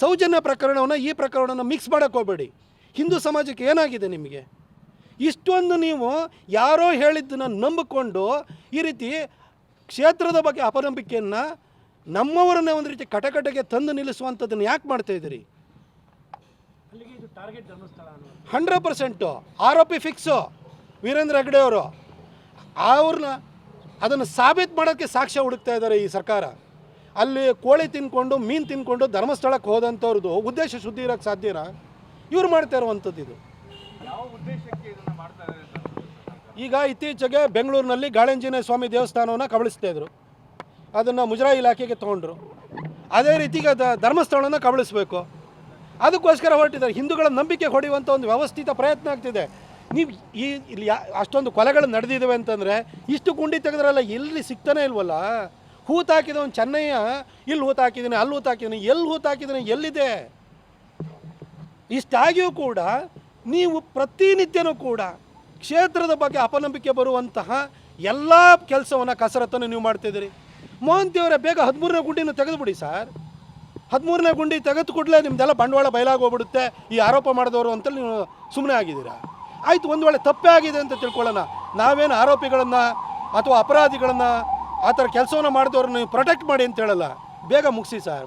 ಸೌಜನ್ಯ ಪ್ರಕರಣವನ್ನು ಈ ಪ್ರಕರಣವನ್ನು ಮಿಕ್ಸ್ ಮಾಡೋಕ್ಕೆ ಹೋಗಬೇಡಿ. ಹಿಂದೂ ಸಮಾಜಕ್ಕೆ ಏನಾಗಿದೆ ನಿಮಗೆ? ಇಷ್ಟೊಂದು ನೀವು ಯಾರೋ ಹೇಳಿದ್ದನ್ನು ನಂಬಿಕೊಂಡು ಈ ರೀತಿ ಕ್ಷೇತ್ರದ ಬಗ್ಗೆ ಅಪನಂಬಿಕೆಯನ್ನು ನಮ್ಮವರನ್ನೇ ಒಂದು ರೀತಿ ಕಟಕಟಗೆ ತಂದು ನಿಲ್ಲಿಸುವಂಥದ್ದನ್ನು ಯಾಕೆ ಮಾಡ್ತಾ ಇದ್ದೀರಿ? ಹಂಡ್ರೆಡ್ ಪರ್ಸೆಂಟು ಆರೋಪಿ ಫಿಕ್ಸು ವೀರೇಂದ್ರ ಹೆಗ್ಡೆ ಅವರು ಅವ್ರನ್ನ ಅದನ್ನು ಸಾಬೀತು ಮಾಡೋಕ್ಕೆ ಸಾಕ್ಷ್ಯ ಹುಡುಕ್ತಾ ಇದ್ದಾರೆ ಈ ಸರ್ಕಾರ. ಅಲ್ಲಿ ಕೋಳಿ ತಿನ್ಕೊಂಡು ಮೀನು ತಿನ್ಕೊಂಡು ಧರ್ಮಸ್ಥಳಕ್ಕೆ ಹೋದಂಥವ್ರದ್ದು ಉದ್ದೇಶ ಶುದ್ಧಿ ಇರೋಕ್ಕೆ ಸಾಧ್ಯನಾ? ಇವ್ರು ಮಾಡ್ತಾ ಇರುವಂಥದ್ದು ಇದು? ಈಗ ಇತ್ತೀಚೆಗೆ ಬೆಂಗಳೂರಿನಲ್ಲಿ ಗಾಳಂಜನೇಯ ಸ್ವಾಮಿ ದೇವಸ್ಥಾನವನ್ನು ಕಬಳಿಸ್ತಾ ಇದ್ರು. ಅದನ್ನು ಮುಜರಾಯಿ ಇಲಾಖೆಗೆ ತೊಗೊಂಡ್ರು. ಅದೇ ರೀತಿ ಈಗ ಧರ್ಮಸ್ಥಳನ ಕಬಳಿಸ್ಬೇಕು. ಅದಕ್ಕೋಸ್ಕರ ಹೊರಟಿದ್ದಾರೆ. ಹಿಂದೂಗಳ ನಂಬಿಕೆ ಹೊಡೆಯುವಂಥ ಒಂದು ವ್ಯವಸ್ಥಿತ ಪ್ರಯತ್ನ ಆಗ್ತಿದೆ. ನೀವು ಈ ಇಲ್ಲಿ ಯಾ ಅಷ್ಟೊಂದು ಕೊಲೆಗಳು ನಡೆದಿದ್ದಾವೆ ಅಂತಂದರೆ ಇಷ್ಟು ಗುಂಡಿ ತೆಗೆದ್ರಲ್ಲ ಎಲ್ಲಿ ಸಿಗ್ತಾನೆ ಇಲ್ವಲ್ಲ? ಹೂತು ಒಂದು ಚೆನ್ನಯ್ಯ, ಇಲ್ಲಿ ಹೂತಾಕಿದ್ದೀನಿ ಅಲ್ಲಿ ಹೂತಾಕಿದ್ದೀನಿ ಎಲ್ಲಿ ಹೂತಾಕಿದ್ದೀನಿ ಎಲ್ಲಿದೆ? ಇಷ್ಟಾಗಿಯೂ ಕೂಡ ನೀವು ಪ್ರತಿನಿತ್ಯನೂ ಕೂಡ ಕ್ಷೇತ್ರದ ಬಗ್ಗೆ ಅಪನಂಬಿಕೆ ಬರುವಂತಹ ಎಲ್ಲ ಕೆಲಸವನ್ನು ಕಸರತ್ತನ್ನು ನೀವು ಮಾಡ್ತಿದ್ದೀರಿ ಮೋಹಂತಿಯವರೇ ಬೇಗ ಹದಿಮೂರನೇ ಗುಂಡಿನ ತೆಗೆದುಬಿಡಿ ಸರ್. ಹದಿಮೂರನೇ ಗುಂಡಿ ತೆಗೆದು ಕೂಡಲೇ ನಿಮ್ದೆಲ್ಲ ಬಂಡವಾಳ ಬಯಲಾಗೋಗ್ಬಿಡುತ್ತೆ, ಈ ಆರೋಪ ಮಾಡಿದವರು ಅಂತೇಳಿ ನೀವು ಸುಮ್ಮನೆ ಆಗಿದ್ದೀರಾ? ಆಯಿತು, ಒಂದು ವೇಳೆ ತಪ್ಪೇ ಆಗಿದೆ ಅಂತ ತಿಳ್ಕೊಳ್ಳೋಣ. ನಾವೇನು ಆರೋಪಿಗಳನ್ನು ಅಥವಾ ಅಪರಾಧಿಗಳನ್ನು ಆ ಥರ ಕೆಲಸವನ್ನು ಮಾಡಿದವ್ರನ್ನ ನೀವು ಪ್ರೊಟೆಕ್ಟ್ ಮಾಡಿ ಅಂತ ಹೇಳಲ್ಲ. ಬೇಗ ಮುಗಿಸಿ ಸರ್